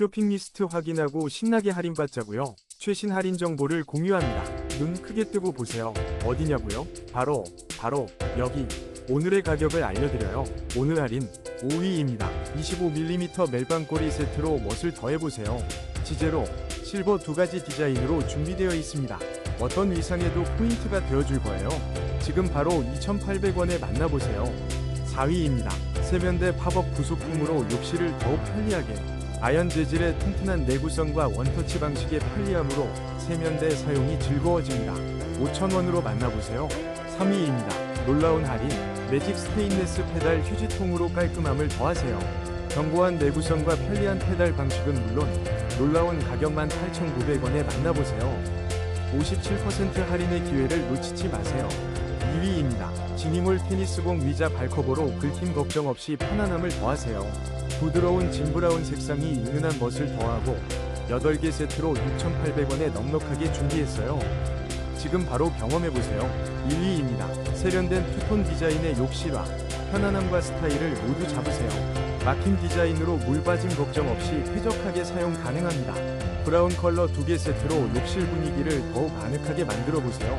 쇼핑 리스트 확인하고 신나게 할인받자고요. 최신 할인 정보를 공유합니다. 눈 크게 뜨고 보세요. 어디냐고요? 바로 바로 여기. 오늘의 가격을 알려드려요. 오늘 할인 5위입니다. 25mm 멜빵꼬리 세트로 멋을 더해보세요. 지제로, 실버 두 가지 디자인으로 준비되어 있습니다. 어떤 위상에도 포인트가 되어줄 거예요. 지금 바로 2,800원에 만나보세요. 4위입니다. 세면대 팝업 부속품으로 욕실을 더욱 편리하게 아연 재질의 튼튼한 내구성과 원터치 방식의 편리함으로 세면대 사용이 즐거워집니다. 5,000원으로 만나보세요. 3위입니다. 놀라운 할인 매직 스테인레스 페달 휴지통으로 깔끔함을 더하세요. 견고한 내구성과 편리한 페달 방식은 물론 놀라운 가격만 8,900원에 만나보세요. 57% 할인의 기회를 놓치지 마세요. 2위입니다. 지니몰 테니스공 위자 발커버로 긁힘 걱정 없이 편안함을 더하세요. 부드러운 진브라운 색상이 은은한 멋을 더하고 8개 세트로 6,800원에 넉넉하게 준비했어요. 지금 바로 경험해보세요. 1위입니다. 세련된 투톤 디자인의 욕실화, 편안함과 스타일을 모두 잡으세요. 막힌 디자인으로 물 빠짐 걱정 없이 쾌적하게 사용 가능합니다. 브라운 컬러 두개 세트로 욕실 분위기를 더욱 아늑하게 만들어 보세요.